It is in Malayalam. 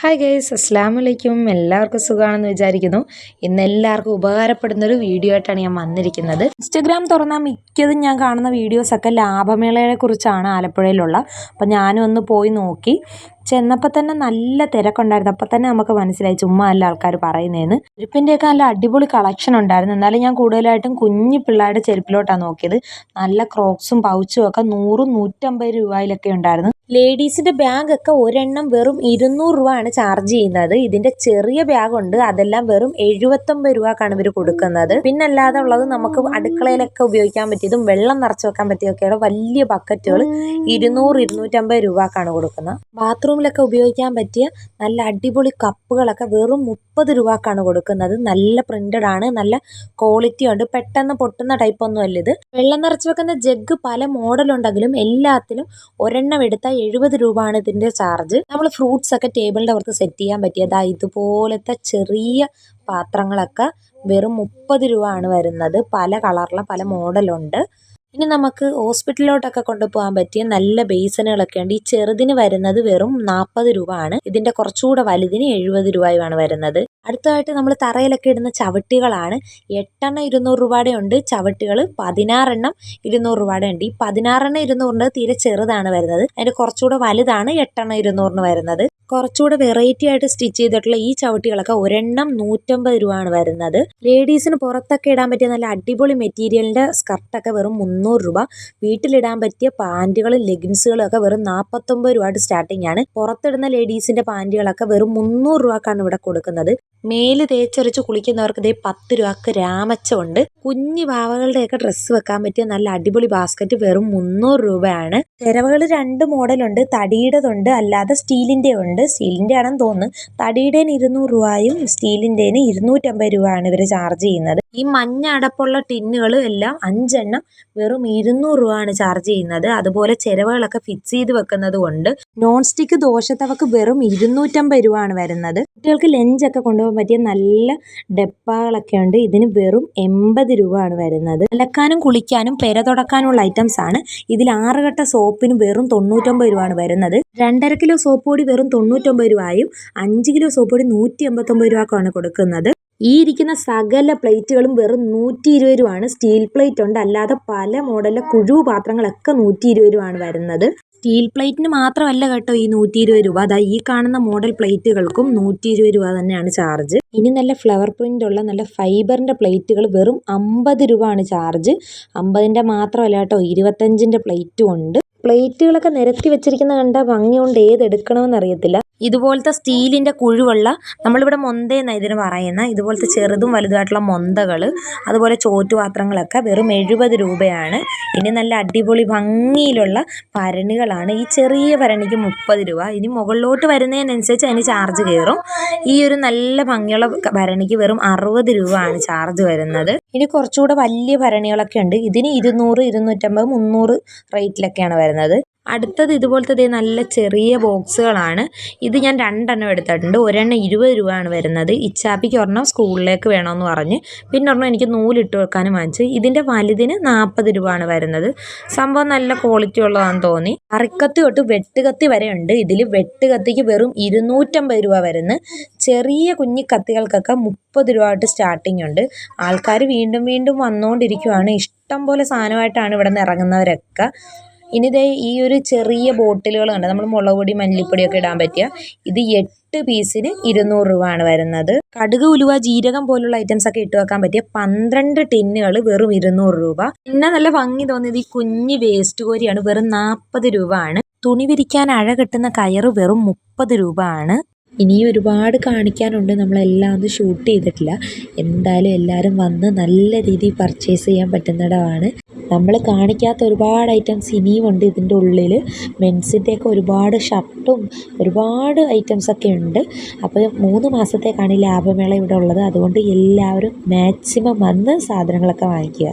ഹായ് ഗൈസ് അസ്സാം വലൈക്കും എല്ലാവർക്കും സുഖമാണെന്ന് വിചാരിക്കുന്നു. ഇന്ന് എല്ലാവർക്കും ഉപകാരപ്പെടുന്ന ഒരു വീഡിയോ ആയിട്ടാണ് ഞാൻ വന്നിരിക്കുന്നത്. ഇൻസ്റ്റഗ്രാം തുറന്നാൽ മിക്കതും ഞാൻ കാണുന്ന വീഡിയോസൊക്കെ ലാഭമേളയെ കുറിച്ചാണ് ആലപ്പുഴയിലുള്ള. അപ്പം ഞാനും ഒന്ന് പോയി നോക്കി. ചെന്നപ്പോൾ തന്നെ നല്ല തിരക്കുണ്ടായിരുന്നു. അപ്പം തന്നെ നമുക്ക് മനസ്സിലായി ചുമ്മാ അല്ല ആൾക്കാർ പറയുന്നതെന്ന് ചെരുപ്പിന്റെയൊക്കെ നല്ല അടിപൊളി കളക്ഷൻ ഉണ്ടായിരുന്നു. എന്നാലും ഞാൻ കൂടുതലായിട്ടും കുഞ്ഞു പിള്ളേരുടെ ചെരുപ്പിലോട്ടാണ് നോക്കിയത്. നല്ല ക്രോക്സും പൗച്ചും ഒക്കെ നൂറും നൂറ്റമ്പത് രൂപയിലൊക്കെ ഉണ്ടായിരുന്നു. ലേഡീസിന്റെ ബാഗൊക്കെ ഒരെണ്ണം വെറും ഇരുന്നൂറ് രൂപ ആണ് ചാർജ് ചെയ്യുന്നത്. ഇതിന്റെ ചെറിയ ബാഗുണ്ട് അതെല്ലാം വെറും എഴുപത്തൊമ്പത് രൂപക്കാണ് ഇവർ കൊടുക്കുന്നത്. പിന്നല്ലാതെ ഉള്ളത് നമുക്ക് അടുക്കളയിലൊക്കെ ഉപയോഗിക്കാൻ പറ്റിയതും വെള്ളം നിറച്ച് വെക്കാൻ പറ്റിയൊക്കെയുള്ള വലിയ ബക്കറ്റുകൾ ഇരുന്നൂറ് ഇരുന്നൂറ്റമ്പത് രൂപക്കാണ് കൊടുക്കുന്നത്. ബാത്റൂമിലൊക്കെ ഉപയോഗിക്കാൻ പറ്റിയ നല്ല അടിപൊളി കപ്പുകളൊക്കെ വെറും മുപ്പത് രൂപക്കാണ് കൊടുക്കുന്നത്. നല്ല പ്രിന്റഡ് ആണ് നല്ല ക്വാളിറ്റി ഉണ്ട്. പെട്ടെന്ന് പൊട്ടുന്ന ടൈപ്പ് ഒന്നും അല്ല ഇത്. വെള്ളം നിറച്ച് വെക്കുന്ന ജഗ് പല മോഡലുണ്ടെങ്കിലും എല്ലാത്തിലും ഒരെണ്ണം എടുത്താൽ എഴുപത് രൂപയാണ് ഇതിന്റെ ചാർജ് നമ്മൾ ഫ്രൂട്ട്സ് ഒക്കെ ടേബിളിന്റെ പുറത്ത് സെറ്റ് ചെയ്യാൻ പറ്റിയത് ഇതുപോലത്തെ ചെറിയ പാത്രങ്ങളൊക്കെ വെറും മുപ്പത് രൂപ ആണ് വരുന്നത്. പല കളറിലെ പല മോഡലുണ്ട് ഇനി നമുക്ക് ഹോസ്പിറ്റലിലോട്ടൊക്കെ കൊണ്ടുപോകാൻ പറ്റിയ നല്ല ബേസനുകളൊക്കെ ഉണ്ട്. ഈ ചെറുതിന് വരുന്നത് വെറും നാൽപ്പത് രൂപ ആണ് ഇതിന്റെ കുറച്ചുകൂടെ വലുതിന് എഴുപത് രൂപയുമാണ് വരുന്നത്. അടുത്തതായിട്ട് നമ്മൾ തറയിലൊക്കെ ഇടുന്ന ചവിട്ടികളാണ്. എട്ടെണ്ണം ഇരുന്നൂറ് രൂപയുടെ ഉണ്ട്. ചവിട്ടികൾ പതിനാറെണ്ണം ഇരുന്നൂറ് രൂപയുടെ ഉണ്ട്. ഈ പതിനാറെണ്ണം ഇരുന്നൂറിന്റെ തീരെ ചെറുതാണ് വരുന്നത്. അതിന്റെ കുറച്ചുകൂടെ വലുതാണ് എട്ടെണ്ണം ഇരുന്നൂറിന് വരുന്നത്. കുറച്ചുകൂടെ വെറൈറ്റി ആയിട്ട് സ്റ്റിച്ച് ചെയ്തിട്ടുള്ള ഈ ചവിട്ടികളൊക്കെ ഒരെണ്ണം നൂറ്റമ്പത് രൂപയാണ് വരുന്നത്. ലേഡീസിന് പുറത്തൊക്കെ ഇടാൻ പറ്റിയ നല്ല അടിപൊളി മെറ്റീരിയലിന്റെ സ്കർട്ടൊക്കെ വെറും മുന്നൂറ് രൂപ. വീട്ടിലിടാൻ പറ്റിയ പാന്റുകളും ലെഗിൻസുകളും ഒക്കെ വെറും നാൽപ്പത്തൊമ്പത് രൂപയുടെ സ്റ്റാർട്ടിംഗ് ആണ്. പുറത്തിടുന്ന ലേഡീസിന്റെ പാന്റുകളൊക്കെ വെറും മുന്നൂറ് രൂപക്കാണ് ഇവിടെ കൊടുക്കുന്നത്. മേൽ തേച്ചൊരച്ച് കുളിക്കുന്നവർക്ക് ഇതേ പത്ത് രൂപക്ക് രാമച്ചമുണ്ട് കുഞ്ഞു വാവകളുടെയൊക്കെ ഡ്രസ്സ് വെക്കാൻ പറ്റിയ നല്ല അടിപൊളി ബാസ്ക്കറ്റ് വെറും മുന്നൂറ് രൂപയാണ്. ചിരവകൾ രണ്ട് മോഡലുണ്ട്. തടിയുടേതുണ്ട്. അല്ലാതെ സ്റ്റീലിന്റെ ഉണ്ട് സ്റ്റീലിന്റെ ആണെന്ന് തോന്നുന്നു. തടിയുടേന് ഇരുന്നൂറ് രൂപയും സ്റ്റീലിന്റെന് ഇരുന്നൂറ്റമ്പത് രൂപയാണ് ഇവർ ചാർജ് ചെയ്യുന്നത്. ഈ മഞ്ഞ അടപ്പുള്ള ടിന്നുകൾ എല്ലാം അഞ്ചെണ്ണം. വെറും ഇരുന്നൂറ് രൂപയാണ് ചാർജ് ചെയ്യുന്നത്. അതുപോലെ ചെലവുകളൊക്കെ ഫിക്സ് ചെയ്ത് വെക്കുന്നത് കൊണ്ട് നോൺ സ്റ്റിക്ക് ദോശത്തവക്ക് വെറും ഇരുന്നൂറ്റമ്പത് രൂപയാണ് വരുന്നത്. കുട്ടികൾക്ക് ലഞ്ചൊക്കെ കൊണ്ടുപോകാൻ പറ്റിയ നല്ല ഡപ്പാകളൊക്കെ ഉണ്ട്. ഇതിന് വെറും എൺപത് രൂപയാണ് വരുന്നത്. അലക്കാനും കുളിക്കാനും പെര തുടക്കാനുള്ള ഐറ്റംസ് ആണ്. ഇതിൽ ആറ് കട്ട സോപ്പിന് വെറും തൊണ്ണൂറ്റൊമ്പത് രൂപയാണ് വരുന്നത്. രണ്ടര കിലോ സോപ്പ് പൊടി വെറും തൊണ്ണൂറ്റൊമ്പത് രൂപയും അഞ്ച് കിലോ സോപ്പ് പൊടി നൂറ്റി എൺപത്തൊമ്പത് രൂപക്കാണ് കൊടുക്കുന്നത്. ഈ ഇരിക്കുന്ന സകല പ്ലേറ്റുകളും വെറും നൂറ്റി ഇരുപത് രൂപയാണ്. സ്റ്റീൽ പ്ലേറ്റ് ഉണ്ട്. അല്ലാതെ പല മോഡലിലെ കുഴു പാത്രങ്ങളൊക്കെ നൂറ്റി ഇരുപത് രൂപയാണ് വരുന്നത്. സ്റ്റീൽ പ്ലേറ്റിന് മാത്രമല്ല കേട്ടോ ഈ നൂറ്റി ഇരുപത് രൂപ. അതാ ഈ കാണുന്ന മോഡൽ പ്ലേറ്റുകൾക്കും നൂറ്റി ഇരുപത് രൂപ തന്നെയാണ് ചാർജ്. ഇനി നല്ല ഫ്ലവർ പ്രിന്റ് ഉള്ള നല്ല ഫൈബറിന്റെ പ്ലേറ്റുകൾ വെറും അമ്പത് രൂപ ആണ് ചാർജ്. അമ്പതിന്റെ മാത്രമല്ല കേട്ടോ ഇരുപത്തഞ്ചിന്റെ പ്ലേറ്റും ഉണ്ട്. പ്ലേറ്റുകളൊക്കെ നിരത്തി വെച്ചിരിക്കുന്ന കണ്ട ഭംഗി കൊണ്ട് ഏതെടുക്കണമെന്ന് അറിയത്തില്ല. ഇതുപോലത്തെ സ്റ്റീലിന്റെ കുഴുവുള്ള നമ്മളിവിടെ മൊന്തയെന്നാണ് ഇതിന് പറയുന്ന ഇതുപോലത്തെ ചെറുതും വലുതുമായിട്ടുള്ള മൊന്തകൾ അതുപോലെ ചോറ്റുപാത്രങ്ങളൊക്കെ വെറും എഴുപത് രൂപയാണ്. ഇനി നല്ല അടിപൊളി ഭംഗിയിലുള്ള ഭരണികളാണ്. ഈ ചെറിയ ഭരണിക്ക് മുപ്പത് രൂപ. ഇനി മുകളിലോട്ട് വരുന്നതിനനുസരിച്ച് അതിന് ചാർജ് കയറും. ഈ ഒരു നല്ല ഭംഗിയുള്ള ഭരണിക്ക് വെറും അറുപത് രൂപയാണ് ചാർജ് വരുന്നത്. ഇനി കുറച്ചുകൂടെ വലിയ ഭരണികളൊക്കെ ഉണ്ട്. ഇതിന് ഇരുന്നൂറ് ഇരുന്നൂറ്റമ്പത് മുന്നൂറ് റേറ്റിലൊക്കെയാണ് വരുന്നത്. അടുത്തത് ഇതുപോലത്തെ നല്ല ചെറിയ ബോക്സുകളാണ്. ഇത് ഞാൻ രണ്ടെണ്ണം എടുത്തിട്ടുണ്ട്. ഒരെണ്ണം ഇരുപത് രൂപയാണ് വരുന്നത്. ഇച്ചാപ്പിക്ക് ഒരെണ്ണം സ്കൂളിലേക്ക് വേണമെന്ന് പറഞ്ഞ്. പിന്നെ ഒരെണ്ണം എനിക്ക് നൂലിട്ട് വെക്കാനും വാങ്ങിച്ചു. ഇതിന്റെ വലുതിന് നാൽപ്പത് രൂപയാണ് വരുന്നത്. സംഭവം നല്ല ക്വാളിറ്റി ഉള്ളതാണെന്ന് തോന്നി. അറക്കത്തി തൊട്ട് വെട്ടുകത്തി വരെ ഉണ്ട് ഇതിൽ വെട്ടുകത്തിക്ക് വെറും ഇരുന്നൂറ്റമ്പത് രൂപ വരുന്നു. ചെറിയ കുഞ്ഞി കത്തികൾക്കൊക്കെ മുപ്പത് രൂപ തൊട്ട് സ്റ്റാർട്ടിംഗ് ഉണ്ട്. ആൾക്കാർ വീണ്ടും വീണ്ടും വന്നുകൊണ്ടിരിക്കുവാണ് ഇഷ്ടം പോലെ സാധനമായിട്ടാണ് ഇവിടെ നിന്ന് ഇറങ്ങുന്നവരൊക്കെ. ഇനി ദേ ഈ ഒരു ചെറിയ ബോട്ടിലുകൾ നമ്മൾ മുളക് പൊടി മല്ലിപ്പൊടിയൊക്കെ ഇടാൻ പറ്റിയ ഇത് എട്ട് പീസിന് ഇരുന്നൂറ് രൂപ ആണ് വരുന്നത്. കടുക് ഉലുവ ജീരകം പോലുള്ള ഐറ്റംസ് ഒക്കെ ഇട്ട് വെക്കാൻ പറ്റിയ പന്ത്രണ്ട് ടിന്നുകൾ വെറും ഇരുന്നൂറ് രൂപ. പിന്നെ നല്ല ഭംഗി തോന്നിയത് ഈ കുഞ്ഞ് വേസ്റ്റ് കോരിയാണ്. വെറും നാൽപ്പത് രൂപ ആണ് തുണി വിരിക്കാൻ അഴ കെട്ടുന്ന കയറ് വെറും മുപ്പത് രൂപ ആണ് ഇനിയും ഒരുപാട് കാണിക്കാനുണ്ട്. നമ്മളെല്ലാം ഒന്നും ഷൂട്ട് ചെയ്തിട്ടില്ല. എന്തായാലും എല്ലാവരും വന്ന് നല്ല രീതിയിൽ പർച്ചേസ് ചെയ്യാൻ പറ്റുന്നിടമാണ് നമ്മൾ കാണിക്കാത്ത ഒരുപാട് ഐറ്റംസ് ഇനിയും ഉണ്ട് ഇതിന്റെ ഉള്ളിൽ. മെൻസിന്റെയൊക്കെ ഒരുപാട് ഷർട്ടും ഒരുപാട് ഐറ്റംസൊക്കെ ഉണ്ട്. അപ്പോൾ മൂന്ന് മാസത്തേക്കാണ് ഈ ലാഭമേള ഇവിടെ ഉള്ളത്. അതുകൊണ്ട് എല്ലാവരും മാക്സിമം വന്ന് സാധനങ്ങളൊക്കെ വാങ്ങിക്കുക.